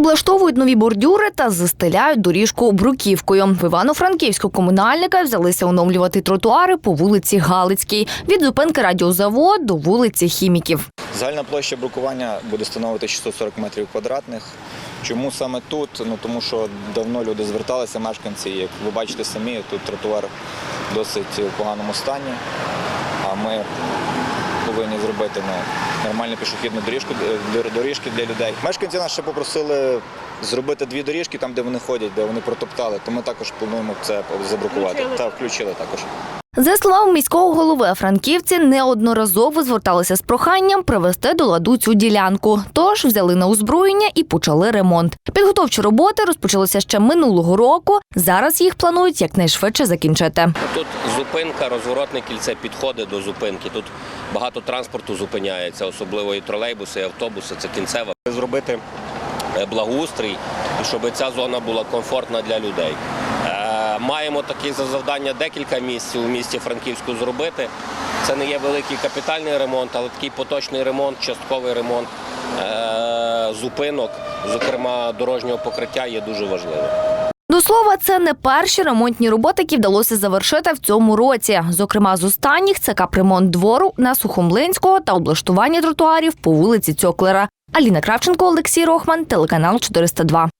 Облаштовують нові бордюри та застеляють доріжку бруківкою. В Івано-Франківську комунальника взялися оновлювати тротуари по вулиці Галицькій від зупинки радіозавод до вулиці Хіміків. Загальна площа брукування буде становити 640 метрів квадратних. Чому саме тут? Ну тому що давно люди зверталися, мешканці, як ви бачите самі, тут тротуар досить в поганому стані. А ми повинні зробити ну, нормальну пішохідну доріжку доріжки для людей. Мешканці нас ще попросили зробити дві доріжки там, де вони ходять, де вони протоптали. То ми також плануємо це забрукувати. Та включили також. За словами міського голови, франківці неодноразово зверталися з проханням привести до ладу цю ділянку. Тож взяли на озброєння і почали ремонт. Підготовчі роботи розпочалися ще минулого року. Зараз їх планують якнайшвидше закінчити. Тут зупинка, розворотне кільце, підходи до зупинки. Тут багато транспорту зупиняється, особливо і тролейбуси, і автобуси. Це кінцева. Зробити е, благоустрій, щоб ця зона була комфортна для людей. Маємо такі за завдання декілька місць у місті Франківську зробити. Це не є великий капітальний ремонт, але такий поточний ремонт, частковий ремонт е, зупинок, зокрема дорожнього покриття, є дуже важливим. До слова, це не перші ремонтні роботи, які вдалося завершити в цьому році. Зокрема, з останніх це капремонт двору на Сухомлинського та облаштування тротуарів по вулиці Цьоклера. Аліна Кравченко, Олексій Рохман, телеканал 402.